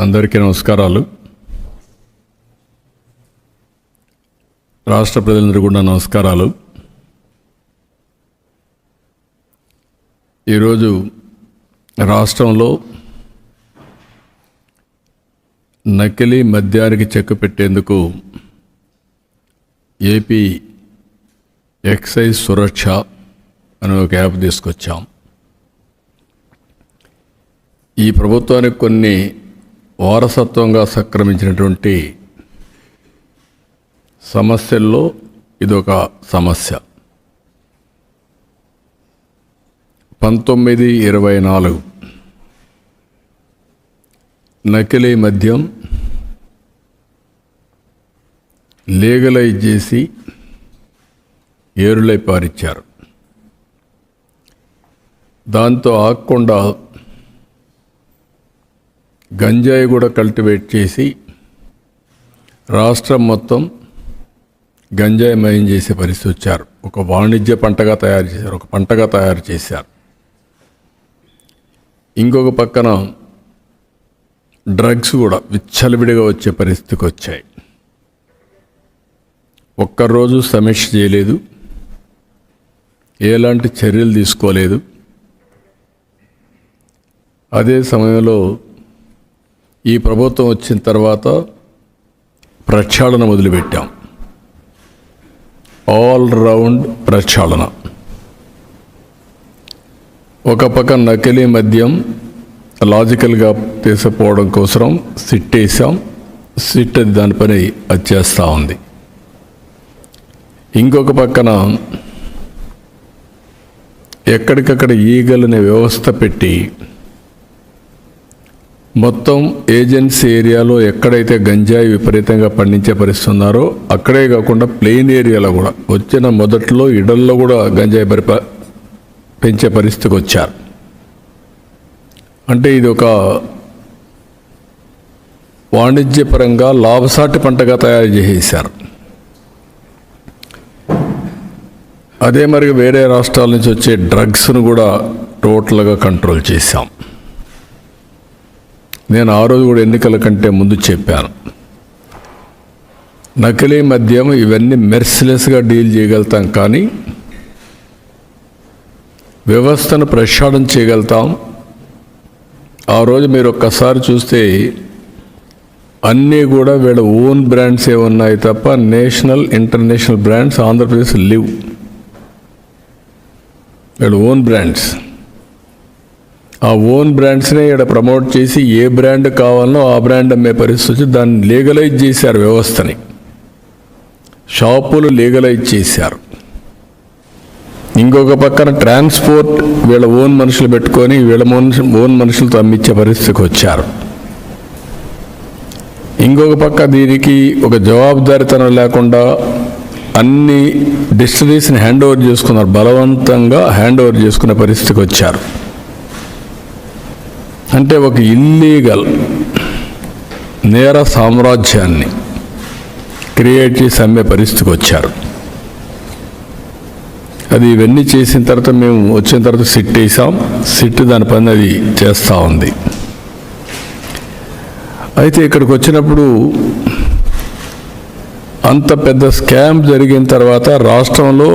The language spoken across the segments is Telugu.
అందరికీ నమస్కారాలు. రాష్ట్ర ప్రజలందరూ కూడా నమస్కారాలు. ఈరోజు రాష్ట్రంలో నకిలీ మద్యానికి చెక్ పెట్టేందుకు ఏపీ ఎక్సైజ్ సురక్ష అనే ఒక యాప్ తీసుకొచ్చాం. ఈ ప్రభుత్వానికి కొన్ని వారసత్వంగా సక్రమించినటువంటి సమస్యల్లో ఇదొక సమస్య. పంతొమ్మిది ఇరవై నాలుగు. నకిలీ మద్యం లీగలైజ్ చేసి ఏరులై పారిచ్చారు. దాంతో ఆగకుండా గంజాయి కూడా కల్టివేట్ చేసి రాష్ట్రం మొత్తం గంజాయి మయం చేసే పరిస్థితి వచ్చారు. ఒక వాణిజ్య పంటగా తయారు చేశారు. ఒక పంటగా తయారు చేశారు. ఇంకొక పక్కన డ్రగ్స్ కూడా విచ్చలవిడిగా వచ్చే పరిస్థితికి వచ్చాయి. ఒక్కరోజు సమీక్ష చేయలేదు. ఎలాంటి చర్యలు తీసుకోలేదు. అదే సమయంలో ఈ ప్రభుత్వం వచ్చిన తర్వాత ప్రక్షాళన మొదలుపెట్టాం. ఆల్ రౌండ్ ప్రక్షాళన. ఒక పక్క నకిలీ మద్యం లాజికల్గా తీసుకుపోవడం కోసం సిట్ వేసాం సిట్ అది దాని పని అది చేస్తూ ఉంది. ఇంకొక పక్కన ఎక్కడికక్కడ ఈగలనే వ్యవస్థ పెట్టి మొత్తం ఏజెన్సీ ఏరియాలో ఎక్కడైతే గంజాయి విపరీతంగా పండించే పరిస్థితి ఉన్నారో అక్కడే కాకుండా ప్లెయిన్ ఏరియాలో కూడా. వచ్చిన మొదట్లో ఇడల్లో కూడా గంజాయి పరిప పెంచే పరిస్థితికి వచ్చారు. అంటే ఇది ఒక వాణిజ్యపరంగా లాభసాటి పంటగా తయారు చేసేసారు అదే మరి వేరే రాష్ట్రాల నుంచి వచ్చే డ్రగ్స్ను కూడా టోటల్గా కంట్రోల్ చేశాం. నేను ఆ రోజు కూడా ఎన్నికల కంటే ముందు చెప్పాను. నకిలీ మద్యం ఇవన్నీ మెర్సిలెస్గా డీల్ చేయగలుగుతాం కానీ వ్యవస్థను ప్రక్షాళన చేయగలుగుతాం. ఆ రోజు మీరు ఒక్కసారి చూస్తే అన్నీ కూడా వీళ్ళ ఓన్ బ్రాండ్స్ ఏ ఉన్నాయి తప్ప నేషనల్ ఇంటర్నేషనల్ బ్రాండ్స్ ఆంధ్రప్రదేశ్ లివ్. వీళ్ళ ఓన్ బ్రాండ్స్. ఆ ఓన్ బ్రాండ్స్నే ఇక్కడ ప్రమోట్ చేసి ఏ బ్రాండ్ కావాలనో ఆ బ్రాండ్ అమ్మే పరిస్థితి వచ్చి దాన్ని లీగలైజ్ చేశారు వ్యవస్థని. షాపులు లీగలైజ్ చేశారు. ఇంకొక పక్కన ట్రాన్స్పోర్ట్ వీళ్ళ ఓన్ మనుషులు పెట్టుకొని వీళ్ళ మనుషు ఓన్ మనుషులతో అమ్మించే పరిస్థితికి వచ్చారు. ఇంకొక పక్క దీనికి ఒక జవాబుదారితనం లేకుండా అన్ని డిస్టరీస్ని హ్యాండ్ ఓవర్ చేసుకున్నారు. బలవంతంగా హ్యాండ్ ఓవర్ చేసుకునే పరిస్థితికి వచ్చారు. అంటే ఒక ఇల్లీగల్ నేర సామ్రాజ్యాన్ని క్రియేట్ చేసి అమ్మే పరిస్థితికి వచ్చారు. అది ఇవన్నీ చేసిన తర్వాత మేము వచ్చిన తర్వాత సిట్ వేసాం. సిట్ దాని పని అది చేస్తూ ఉంది. అయితే ఇక్కడికి వచ్చినప్పుడు అంత పెద్ద స్కామ్ జరిగిన తర్వాత రాష్ట్రంలో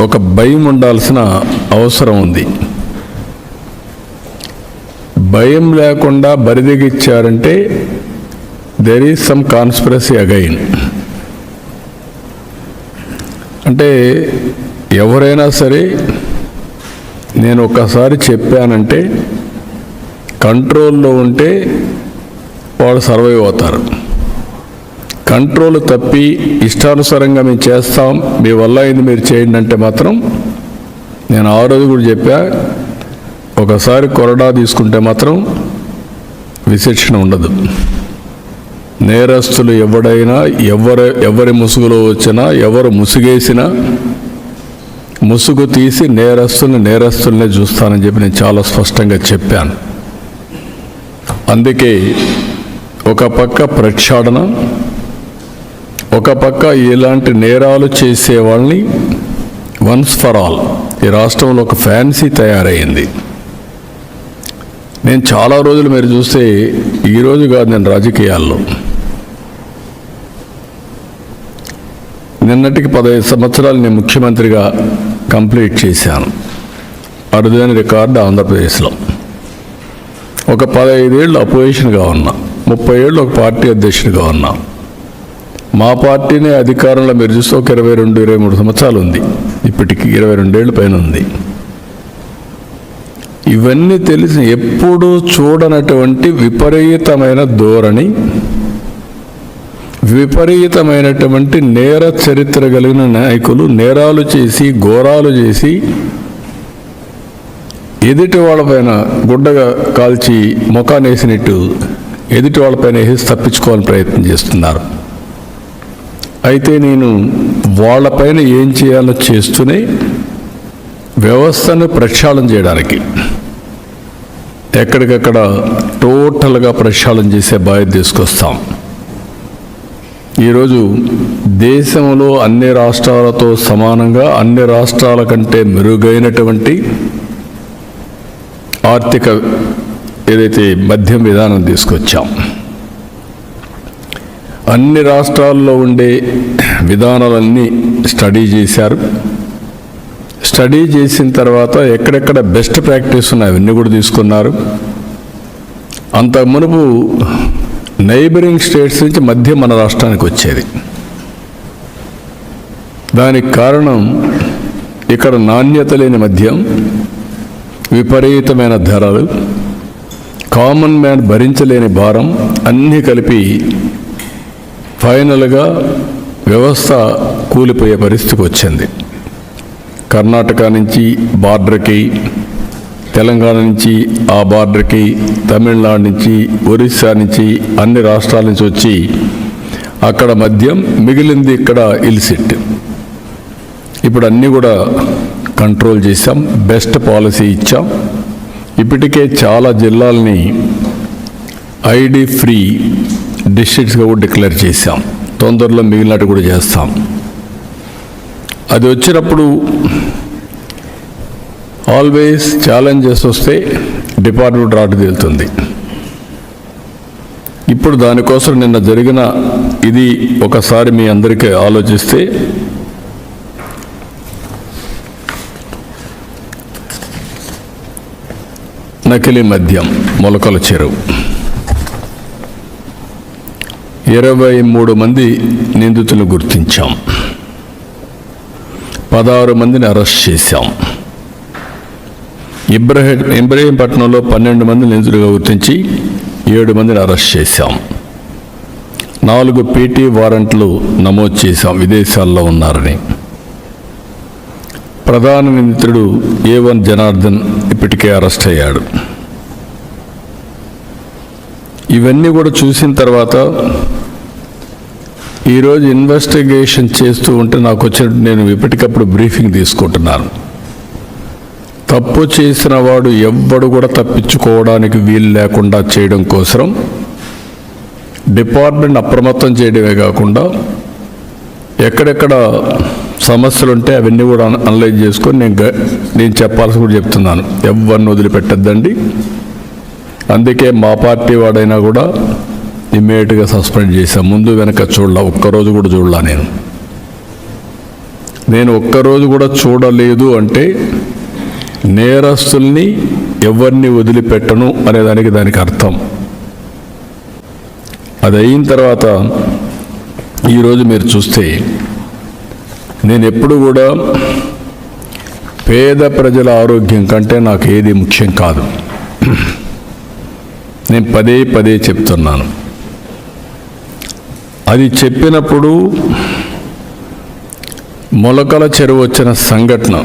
ఒక భయం ఉండాల్సిన అవసరం ఉంది. భయం లేకుండా బరిదిగిచ్చారంటే there is some conspiracy again అంటే ఎవరైనా సరే నేను ఒకసారి చెప్పానంటే కంట్రోల్లో ఉంటే వాళ్ళు సర్వైవ్ అవుతారు. కంట్రోల్ తప్పి ఇష్టానుసారంగా మేము చేస్తాం మీ వల్ల అయింది మీరు చేయండి అంటే మాత్రం నేను ఆ రోజు కూడా చెప్పా ఒకసారి కొరడా తీసుకుంటే మాత్రం విశిక్షణ ఉండదు. నేరస్తులు ఎవడైనా ఎవరు ఎవరి ముసుగులో వచ్చినా ఎవరు ముసుగేసినా ముసుగు తీసి నేరస్తుల్ని నేరస్తుల్నే చూస్తానని చెప్పి నేను చాలా స్పష్టంగా చెప్పాను. అందుకే ఒక పక్క ప్రక్షాళన ఒక పక్క ఇలాంటి నేరాలు చేసే వాళ్ళని వన్స్ ఫర్ ఆల్ ఈ రాష్ట్రంలో ఒక ఫ్యాన్సీ తయారైంది. నేను చాలా రోజులు మీరు చూస్తే ఈరోజు కాదు నేను రాజకీయాల్లో. నిన్నటికి పదహైదు సంవత్సరాలు నేను ముఖ్యమంత్రిగా కంప్లీట్ చేశాను. అరుదైన రికార్డు ఆంధ్రప్రదేశ్లో. ఒక పదహైదేళ్ళు అపోజిషన్గా ఉన్నా ముప్పై ఏళ్ళు ఒక పార్టీ అధ్యక్షుడిగా ఉన్నా. మా పార్టీనే అధికారంలో మీరు చూస్తే ఒక ఇరవై రెండు ఇరవై మూడు సంవత్సరాలు ఉంది. ఇప్పటికి ఇరవై రెండేళ్ళు పైన ఉంది. ఇవన్నీ తెలిసి ఎప్పుడూ చూడనటువంటి విపరీతమైన ధోరణి విపరీతమైనటువంటి నేర చరిత్ర కలిగిన నాయకులు నేరాలు చేసి ఘోరాలు చేసి ఎదుటి వాళ్ళపైన గుడ్డగా కాల్చి ముఖాన్ని వేసినట్టు ఎదుటి వాళ్ళపైన వేసి తప్పించుకోవాలని ప్రయత్నం చేస్తున్నారు. అయితే నేను వాళ్ళపైన ఏం చేయాలో చేస్తూనే వ్యవస్థను ప్రక్షాళన చేయడానికి ఎక్కడికక్కడ టోటల్గా ప్రక్షాళన చేసే బాధ్యత తీసుకొస్తాం. ఈరోజు దేశంలో అన్ని రాష్ట్రాలతో సమానంగా అన్ని రాష్ట్రాల కంటే మెరుగైనటువంటి ఆర్థిక ఏదైతే మద్యం విధానం తీసుకొచ్చాం అన్ని రాష్ట్రాల్లో ఉండే విధానాలన్నీ స్టడీ చేశారు. స్టడీ చేసిన తర్వాత ఎక్కడెక్కడ బెస్ట్ ప్రాక్టీస్ ఉన్నాయి అవన్నీ కూడా తీసుకున్నారు. అంత మునుపు నైబరింగ్ స్టేట్స్ నుంచి మధ్య మన రాష్ట్రానికి వచ్చేది. దానికి కారణం ఇక్కడ నాణ్యత లేని మద్యం విపరీతమైన ధరలు కామన్ మ్యాన్ భరించలేని భారం అన్నీ కలిపి ఫైనల్గా వ్యవస్థ కూలిపోయే పరిస్థితికి వచ్చింది. కర్ణాటక నుంచి బార్డర్కి తెలంగాణ నుంచి ఆ బార్డర్కి తమిళనాడు నుంచి ఒరిస్సా నుంచి అన్ని రాష్ట్రాల నుంచి వచ్చి అక్కడ మద్యం మిగిలింది ఇక్కడ ఇల్సిట్. ఇప్పుడు అన్నీ కూడా కంట్రోల్ చేశాం బెస్ట్ పాలసీ ఇచ్చాం. ఇప్పటికే చాలా జిల్లాల్ని ఐడి ఫ్రీ డిస్ట్రిక్ట్స్గా కూడా డిక్లేర్ చేశాం. తొందరలో మిగిలినట్టు కూడా చేస్తాం. అది వచ్చినప్పుడు ఆల్వేస్ ఛాలెంజెస్ వస్తే డిపార్ట్మెంట్ రాటు తేలుతుంది ఇప్పుడు దానికోసం నిన్న జరిగిన ఇది ఒకసారి మీ అందరికీ ఆలోచిస్తే నకిలీ మద్యం మొలకల చెరువు. ఇరవై మూడు మంది నిందితులు గుర్తించాం. పదహారు మందిని అరెస్ట్ చేశాం. ఇబ్రహీం ఇబ్రహీంపట్నంలో పన్నెండు మంది నిందితులుగా గుర్తించి ఏడు మందిని అరెస్ట్ చేశాం. నాలుగు పీటీ వారెంట్లు నమోదు చేశాం. విదేశాల్లో ఉన్నారని. ప్రధాన నిందితుడు ఏ వన్ జనార్దన్ ఇప్పటికే అరెస్ట్ అయ్యాడు. ఇవన్నీ కూడా చూసిన తర్వాత ఈరోజు ఇన్వెస్టిగేషన్ చేస్తూ ఉంటే నాకు వచ్చినట్టు నేను ఇప్పటికప్పుడు బ్రీఫింగ్ తీసుకుంటున్నాను. తప్పు చేసిన వాడు ఎవ్వడు కూడా తప్పించుకోవడానికి వీలు లేకుండా చేయడం కోసం డిపార్ట్మెంట్ అప్రమత్తం చేయడమే కాకుండా ఎక్కడెక్కడ సమస్యలు ఉంటే అవన్నీ కూడా అనలైజ్ చేసుకొని నేను గ- నేను చెప్పాల్సి కూడా చెప్తున్నాను. ఎవరిని వదిలిపెట్టద్దండి. అందుకే మా పార్టీ వాడైనా కూడా ఇమ్మీడియట్గా సస్పెండ్ చేశాను ముందు వెనక చూడలా ఒక్కరోజు కూడా చూడలా నేను. నేను ఒక్కరోజు కూడా చూడలేదు అంటే నేరస్తుల్ని ఎవరిని వదిలిపెట్టను అనే దానికి దానికి అర్థం. అది అయిన తర్వాత ఈరోజు మీరు చూస్తే నేను ఎప్పుడు కూడా పేద ప్రజల ఆరోగ్యం కంటే నాకు ఏది ముఖ్యం కాదు. నేను పదే పదే చెప్తున్నాను. అది చెప్పినప్పుడు మొలకల చెరువు వచ్చిన సంఘటన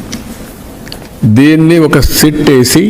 దీన్ని ఒక సిట్ వేసి